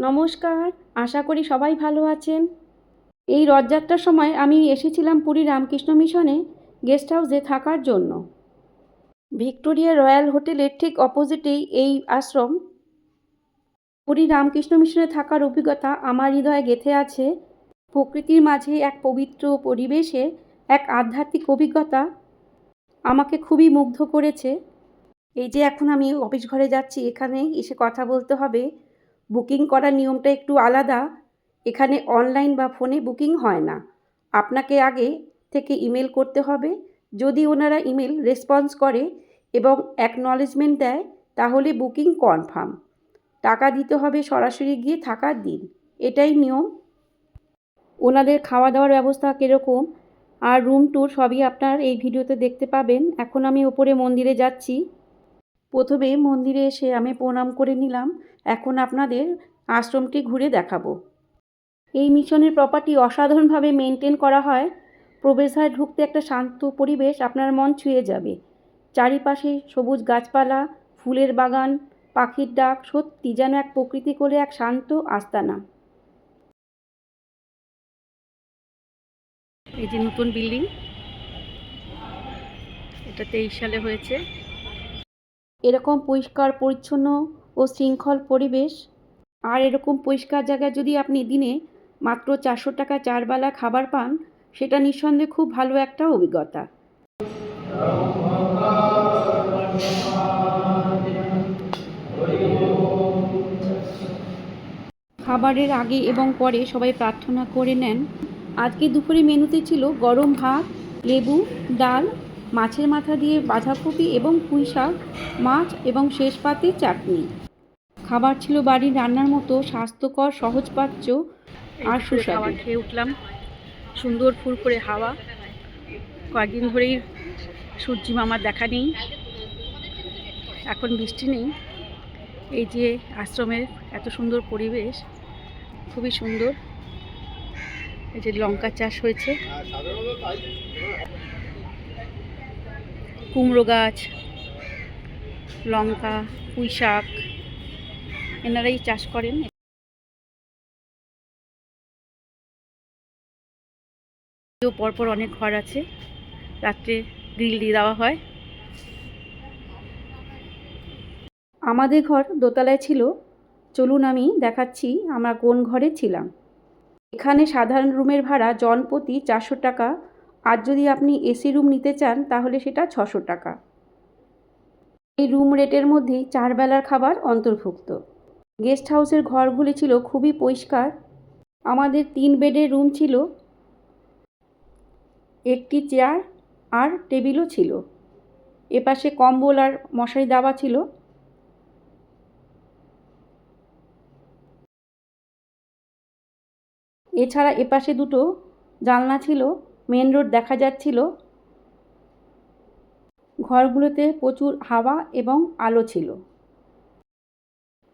নমস্কার, আশা করি সবাই ভালো আছেন। এই রথযাত্রার সময় আমি এসেছিলাম পুরী রামকৃষ্ণ মিশনে গেস্ট হাউসে থাকার জন্য। ভিক্টোরিয়া রয়্যাল হোটেলের ঠিক অপোজিটেই এই আশ্রম। পুরী রামকৃষ্ণ মিশনে থাকার অভিজ্ঞতা আমার হৃদয়ে গেঁথে আছে। প্রকৃতির মাঝে এক পবিত্র পরিবেশে এক আধ্যাত্মিক অভিজ্ঞতা আমাকে খুবই মুগ্ধ করেছে। এই যে এখন আমি অফিস ঘরে যাচ্ছি, এখানে এসে কথা বলতে হবে। বুকিং করার নিয়মটা একটু আলাদা। এখানে অনলাইন বা ফোনে বুকিং হয় না। আপনাকে আগে থেকে ইমেল করতে হবে। যদি ওনারা ইমেল রেসপন্স করে এবং অ্যাকনলেজমেন্ট দেয়, তাহলে বুকিং কনফার্ম। টাকা দিতে হবে সরাসরি গিয়ে থাকার দিন। এটাই নিয়ম। ওনাদের খাওয়া দাওয়ার ব্যবস্থা কীরকম? আর রুম ট্যুর সবই আপনার এই ভিডিওতে দেখতে পাবেন। এখন আমি ওপরে মন্দিরে যাচ্ছি। প্রথমে মন্দিরে এসে আমি প্রণাম করে নিলাম। এখন আপনাদের আশ্রমটি ঘুরে দেখাবো। এই মিশনের প্রপার্টি অসাধারণভাবে মেনটেন করা হয়। প্রবেশদ্বারে ঢুকতে একটা শান্ত পরিবেশ আপনার মন ছুঁয়ে যাবে। চারিপাশে সবুজ গাছপালা, ফুলের বাগান, পাখির ডাক, সত্যি যেন এক প্রকৃতি করে এক শান্ত আস্তানা। এই যে নতুন বিল্ডিং এটা তেইশ সালে হয়েছে। এরকম পরিষ্কার, পরিচ্ছন্ন ও শৃঙ্খল পরিবেশ? আর এরকম পরিষ্কার জায়গায় যদি আপনি দিনে মাত্র চারশো টাকা চারবেলা খাবার পান, সেটা নিঃসন্দেহে খুব ভালো একটা অভিজ্ঞতা। খাবারের আগে এবং পরে সবাই প্রার্থনা করে নেন। আজকে দুপুরে মেনুতে ছিল গরম ভাত, লেবু, ডাল মাছের মাথা দিয়ে বাঁধাকপি এবং পুঁই শাক মাছ এবং শেষ পাতে চাটনি। খাবার ছিল বাড়ির রান্নার মতো স্বাস্থ্যকর সহজপাচ্য আর সুস্বাদু। খাবার খেয়ে উঠলাম। সুন্দর ফুরফুরে হাওয়া। কয়েকদিন ধরেই সূর্যি মামার দেখা নেই। এখন বৃষ্টি নেই। এই যে আশ্রমের এত সুন্দর পরিবেশ খুবই সুন্দর। এই যে লঙ্কা চাষ হয়েছে। কুমড়ো গাছ, লঙ্কা পুঁই শাক এনারাই চাষ করেন। পরপর অনেক ঘর আছে। রাত্রে গ্রিল দিয়ে দেওয়া হয়। আমাদের ঘর দোতলায় ছিল। চলুন আমি দেখাচ্ছি আমরা কোন ঘরে ছিলাম। এখানে সাধারণ রুমের ভাড়া জনপ্রতি চারশো টাকা আর যদি আপনি এসি রুম নিতে চান, তাহলে সেটা ছশো টাকা। এই রুম রেটের মধ্যেই চার বেলার খাবার অন্তর্ভুক্ত। গেস্ট হাউসের ঘরগুলি ছিল খুবই পরিষ্কার। আমাদের তিন বেডের রুম ছিল, একটি চেয়ার আর টেবিলও ছিল। এপাশে কম্বল আর মশারি দাবা ছিল। এছাড়া এপাশে দুটো জানলা ছিল। মেন রোড দেখা যাচ্ছিল। ঘরগুলোতে প্রচুর হাওয়া এবং আলো ছিল।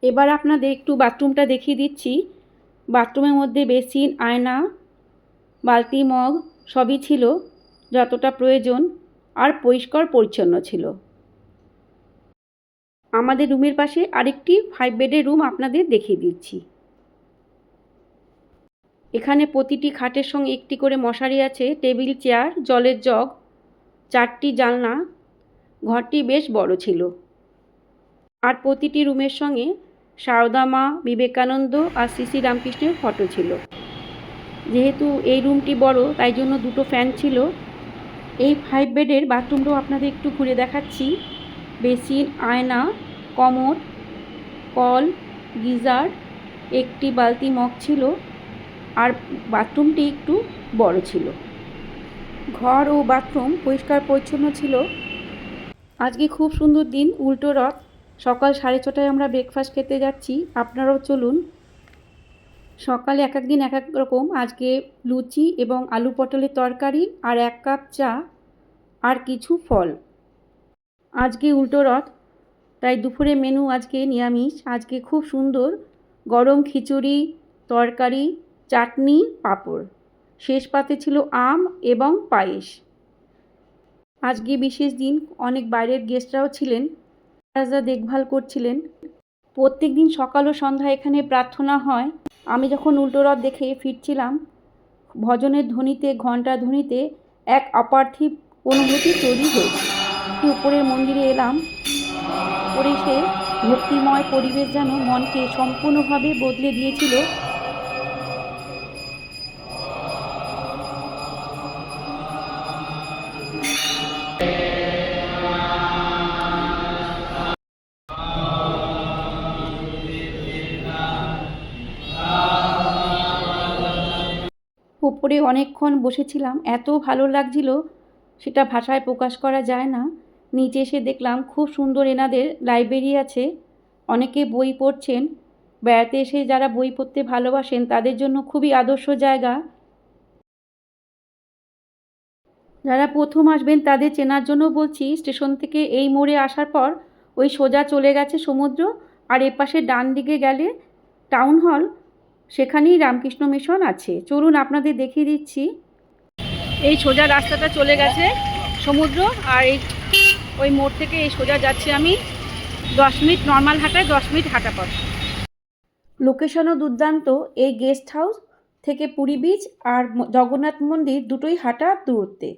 এবার আপনাদের একটু বাথরুমটা দেখিয়ে দিচ্ছি। বাথরুমের মধ্যে বেসিন, আয়না, বালতি, মগ সবই ছিল, যতটা প্রয়োজন আর পরিষ্কার পরিচ্ছন্ন ছিল। আমাদের রুমের পাশে আরেকটি ফাইভ বেডের রুম আপনাদের দেখিয়ে দিচ্ছি। এখানে প্রতিটি খাটের সঙ্গে একটি করে মশারি আছে, টেবিল, চেয়ার, জলের জগ, চারটি জানলা। ঘরটি বেশ বড় ছিল। আর প্রতিটি রুমের সঙ্গে সারদা মা, বিবেকানন্দ আর শ্রী রামকৃষ্ণের ফটো ছিল। যেহেতু এই রুমটি বড়, তাই জন্য দুটো ফ্যান ছিল। এই ফাইভ বেডের বাথরুমটাও আপনাদের একটু ঘুরে দেখাচ্ছি। বেসিন, আয়না কমর কল, গিজার, একটি বালতি মগ ছিল। আর বাথরুমটি একটু বড় ছিল। ঘর ও বাথরুম পরিষ্কার পরিচ্ছন্ন ছিল। আজকে খুব সুন্দর দিন, উল্টো রথ। সকাল সাড়ে ছটায় আমরা ব্রেকফাস্ট খেতে যাচ্ছি। আপনারাও চলুন। সকালে এক এক দিন এক এক রকম আজকে লুচি এবং আলু পটলের তরকারি আর এক কাপ চা আর কিছু ফল। আজকে উল্টো রথ, তাই দুপুরে মেনু আজকে নিরামিষ। আজকে খুব সুন্দর গরম খিচুড়ি, তরকারি চাটনি, পাঁপড়। শেষ পাতে ছিল আম এবং পায়েস। আজকে বিশেষ দিন, অনেক বাইরের গেস্টরাও ছিলেন। রাজা দেখভাল করছিলেন। প্রত্যেক দিন সকাল ও সন্ধ্যা এখানে প্রার্থনা হয়। আমি যখন উল্টো রথ দেখে ফিরছিলাম, ভজনের ধ্বনিতে, ঘণ্টা ধ্বনিতে এক অপার্থিব অনুভূতি তৈরি হয়েছে। উপরের মন্দিরে এলাম। পরে সে ভক্তিময় পরিবেশ যেন মনকে সম্পূর্ণভাবে বদলে দিয়েছিল। উপরে অনেকক্ষণ বসেছিলাম। এত ভালো লাগছিল, সেটা ভাষায় প্রকাশ করা যায় না। নিচে এসে দেখলাম খুব সুন্দর এনাদের লাইব্রেরি আছে। অনেকে বই পড়ছেন। বেড়াতে এসে যারা বই পড়তে ভালোবাসেন, তাদের জন্য খুবই আদর্শ জায়গা। যারা প্রথম আসবেন, তাদের চেনার জন্য বলছি, স্টেশন থেকে এই মোড়ে আসার পর ওই সোজা চলে গেছে সমুদ্র, আর এপাশে ডান দিকে গেলে টাউন হল। সেখানেই রামকৃষ্ণ মিশন আছে। চলুন আপনাদের দেখিয়ে দিচ্ছি। এই সোজা রাস্তাটা চলে গেছে সমুদ্র আর এই ওই মোড় থেকে এই সোজা যাচ্ছি আমি দশ মিনিট নর্মাল হাঁটায় দশ মিনিট হাঁটা পথ। লোকেশনও দুর্দান্ত। এই গেস্ট হাউস থেকে পুরী বিচ আর জগন্নাথ মন্দির দুটোই হাঁটা দূরত্বে।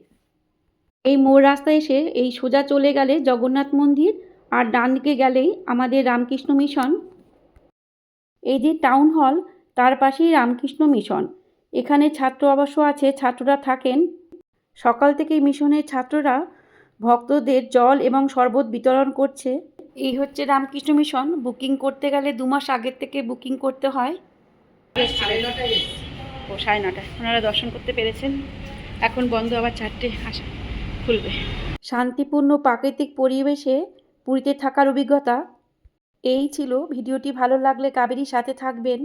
এই মোড় রাস্তায় এসে এই সোজা চলে গেলে জগন্নাথ মন্দির আর ডান দিকে গেলেই আমাদের রামকৃষ্ণ মিশন। এই যে টাউন হল তার পাশেই রামকৃষ্ণ মিশন। এখানে ছাত্র আবাস আছে ছাত্ররা থাকেন। সকাল থেকেই মিশনের ছাত্ররা ভক্তদের জল এবং শরবত বিতরণ করছে। এই হচ্ছে রামকৃষ্ণ মিশন। বুকিং করতে গেলে দু মাস আগের থেকে বুকিং করতে হয়। ও সাড়ে নটায়। ওনারা দর্শন করতে পেরেছেন। এখন বন্ধ আবার চারটে আসা খুলবে। শান্তিপূর্ণ প্রাকৃতিক পরিবেশে পুরীতে থাকার অভিজ্ঞতা। এই ছিল। ভিডিওটি ভালো লাগলে কাবেরীর সাথে থাকবেন।